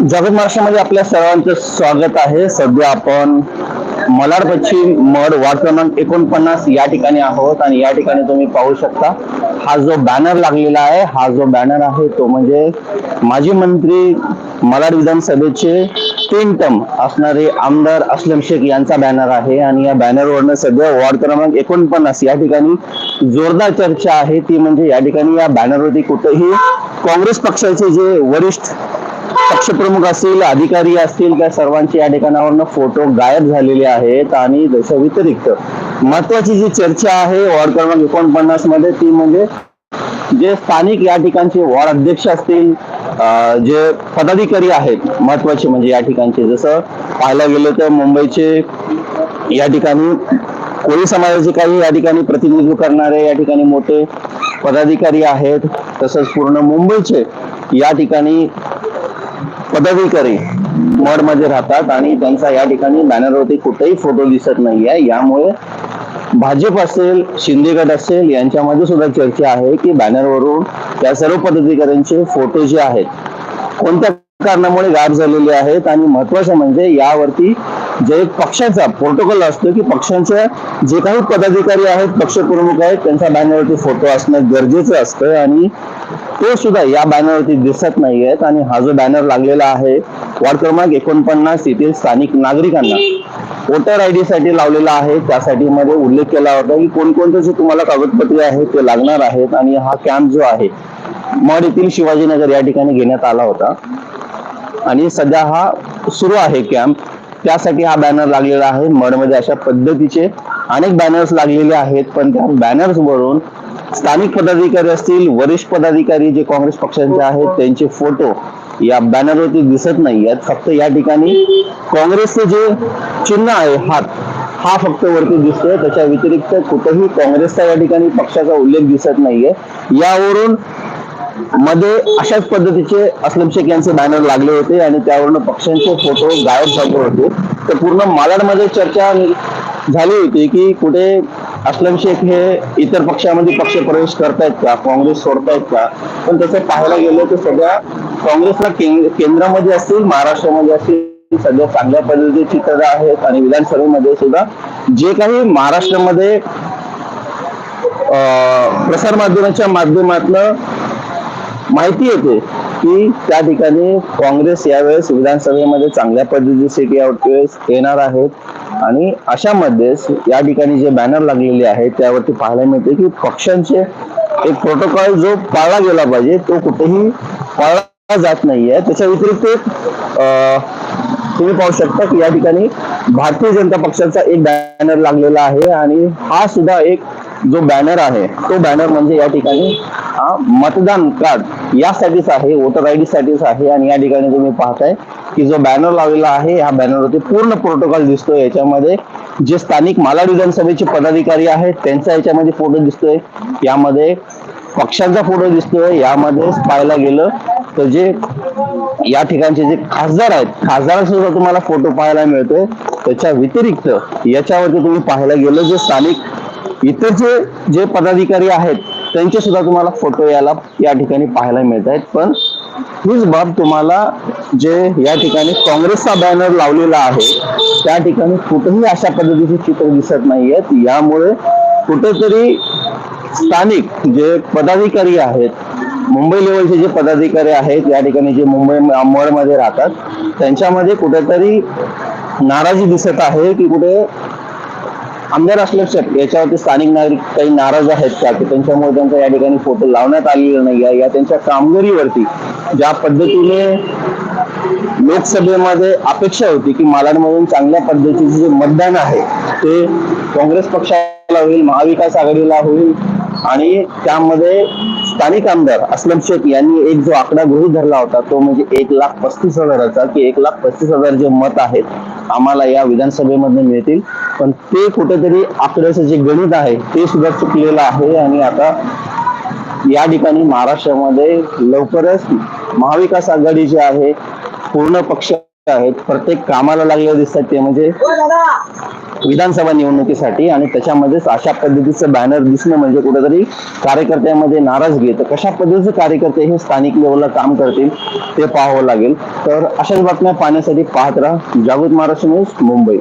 जागतिक महाराष्ट्रामध्ये आपल्या सर्वांचं स्वागत आहे. सध्या आपण मलाड पश्चिम मड वार्ड क्रमांक एकोणपन्नास या ठिकाणी आहोत आणि या ठिकाणी तुम्ही पाहू शकता हा जो बॅनर लागलेला आहे हा जो बॅनर आहे तो म्हणजे माजी मंत्री मलाड विधानसभेचे तीन टर्म असणारे आमदार असलम शेख यांचा बॅनर आहे. आणि या बॅनरवरनं सध्या वॉर्ड क्रमांक एकोणपन्नास या ठिकाणी जोरदार चर्चा आहे. ती म्हणजे या ठिकाणी या बॅनरवरती कुठेही काँग्रेस पक्षाचे जे वरिष्ठ पक्षप्रमुख असतील अधिकारी असतील त्या सर्वांचे या ठिकाणावरनं फोटो गायब झालेले आहेत आणि त्याच्या व्यतिरिक्त महत्वाची जी चर्चा आहे वॉर्ड क्रमांक एकोणपन्नासमध्ये ती म्हणजे जे स्थानिक या ठिकाणचे वॉर्ड अध्यक्ष असतील जे पदाधिकारी आहेत महत्त्वाचे म्हणजे या ठिकाणचे. जसं पाहायला गेलं तर मुंबईचे या ठिकाणी कोळी समाजाचे काही या ठिकाणी प्रतिनिधित्व करणारे या ठिकाणी मोठे पदाधिकारी आहेत. तसंच पूर्ण मुंबईचे या ठिकाणी पदाधिकारी मडमध्ये राहतात आणि त्यांचा या ठिकाणी बॅनरवरती कुठेही फोटो दिसत नाहीये. यामुळे भाजप असेल शिंदे गट असेल यांच्यामध्ये सुद्धा चर्चा आहे की बॅनरवरून त्या सर्व पदाधिकाऱ्यांचे फोटो जे आहेत कोणत्या कारणामुळे गायब झालेले आहेत? आणि महत्वाचं म्हणजे यावरती जे एक पक्षाचा प्रोटोकॉल असतो की पक्षांच्या जे काही पदाधिकारी आहेत पक्षप्रमुख आहेत त्यांच्या बॅनरवरती फोटो असणं गरजेचं असतं आणि ते सुद्धा या बॅनरवरती दिसत नाही आहेत आणि हा जो बॅनर लागलेला आहे वार्ड क्रमांक एकोणपन्नास येथील स्थानिक नागरिकांना वोटर आय डी साठी लावलेला आहे. त्यासाठी मध्ये उल्लेख केला होता की कोणकोणते जे तुम्हाला कागदपत्रे आहेत ते लागणार आहेत आणि हा कॅम्प जो आहे मड येथील शिवाजीनगर या ठिकाणी घेण्यात आला होता. आणि सध्या हा सुरू आहे कॅम्प त्यासाठी हा बॅनर लागलेला आहे. मडमध्ये अशा पद्धतीचे अनेक बॅनर्स लागलेले आहेत पण त्या बॅनर्स वरून स्थानिक पदाधिकारी असतील वरिष्ठ पदाधिकारी जे काँग्रेस पक्षाचे आहेत त्यांचे फोटो या बॅनरवरती दिसत नाही आहेत. फक्त या ठिकाणी काँग्रेसचे जे चिन्ह आहे हात हा फक्त वरती दिसतोय. त्याच्या व्यतिरिक्त कुठेही काँग्रेसचा या ठिकाणी पक्षाचा उल्लेख दिसत नाहीये. यावरून मध्ये अशाच पद्धतीचे अस्लम शेख यांचे बॅनर लागले होते आणि त्यावरून पक्षांचे फोटो गायब झाले होते. तर पूर्ण मालाडमध्ये चर्चा झाली होती की कुठे असलम शेख हे इतर पक्षामध्ये पक्ष प्रवेश करतायत का? काँग्रेस सोडतायत का? पण तसं पाहायला गेलं तर सध्या काँग्रेसला केंद्रामध्ये असतील महाराष्ट्रामध्ये असतील सध्या चांगल्या पद्धतीचे चित्र आहेत आणि विधानसभेमध्ये सुद्धा जे काही महाराष्ट्रामध्ये प्रसारमाध्यमाच्या प्रसार माध्यमाच्या माध्यमातनं माहिती येते की त्या ठिकाणी काँग्रेस यावेळेस विधानसभेमध्ये चांगल्या पद्धतीचे यावेळेस येणार आहेत. आणि अशामध्येच या ठिकाणी जे बॅनर लागलेले आहेत त्यावरती पाहायला मिळते की पक्षांचे एक प्रोटोकॉल जो पाळला गेला पाहिजे तो कुठेही पाळला जात नाहीये. त्याच्या व्यतिरिक्त एक, तुम्ही पाहू शकता की या ठिकाणी भारतीय जनता पक्षाचा एक बॅनर लागलेला आहे. आणि हा सुद्धा एक जो बॅनर आहे तो बॅनर म्हणजे या ठिकाणी मतदान कार्ड यासाठीच आहे वोटर आय डी साठीच आहे आणि या ठिकाणी तुम्ही पाहताय की जो बॅनर लावलेला आहे ह्या बॅनरवरती पूर्ण प्रोटोकॉल दिसतोय. याच्यामध्ये जे स्थानिक मालाड विधानसभेचे पदाधिकारी आहेत त्यांचा याच्यामध्ये फोटो दिसतोय. यामध्ये पक्षांचा फोटो दिसतोय. यामध्ये पाहायला गेलं तर जे या ठिकाणचे जे खासदार आहेत खासदार सुद्धा तुम्हाला फोटो पाहायला मिळतोय. त्याच्या व्यतिरिक्त याच्यावरती तुम्ही पाहायला गेलं जे स्थानिक इतरचे जे पदाधिकारी आहेत त्यांचे सुद्धा तुम्हाला फोटो याला या ठिकाणी पाहायला मिळत आहेत पण हीच बाब तुम्हाला जे या ठिकाणी काँग्रेसचा बॅनर लावलेला आहे त्या ठिकाणी कुठेही अशा पद्धतीचे चित्र दिसत नाहीयेत. यामुळे कुठेतरी स्थानिक जे पदाधिकारी आहेत मुंबई लेवलचे जे पदाधिकारी आहेत या ठिकाणी जे मुंबई मध्ये राहतात त्यांच्यामध्ये कुठेतरी नाराजी दिसत आहे की कुठे आमदार असल्याचं याच्यावरती स्थानिक नागरिक काही नाराज आहेत का? की त्यांच्यामुळे त्यांचा या ठिकाणी फोटो लावण्यात आलेला नाही आहे. या त्यांच्या कामगिरीवरती ज्या पद्धतीने लोकसभेमध्ये अपेक्षा होती की मालाडमधून चांगल्या पद्धतीचे जे मतदान आहे ते काँग्रेस पक्षाला होईल महाविकास आघाडीला होईल आणि त्यामध्ये स्थानिक आमदार असलम शेख यांनी एक जो आकडा गृहीत धरला होता तो म्हणजे एक लाख पस्तीस हजाराचा की एक लाख पस्तीस हजार जे मत आहेत आम्हाला या विधानसभेमध्ये मिळतील. पण ते कुठेतरी आकड्याचं जे गणित आहे ते सुद्धा चुकलेलं आहे आणि आता या ठिकाणी महाराष्ट्रामध्ये लवकरच महाविकास आघाडी जी आहे पूर्ण पक्ष आहेत प्रत्येक कामाला लागलेले दिसतात ते म्हणजे विधानसभा निवडणुकीसाठी आणि त्याच्यामध्येच अशा पद्धतीचं बॅनर दिसणं म्हणजे कुठेतरी कार्यकर्त्यामध्ये नाराजगी आहे. तर कशा पद्धतीचे कार्यकर्ते हे स्थानिक लेवलला काम करतील ते पाहावं लागेल. तर अशाच बातम्या पाहण्यासाठी पाहत राहा. जागृत महाराष्ट्र न्यूज मुंबई.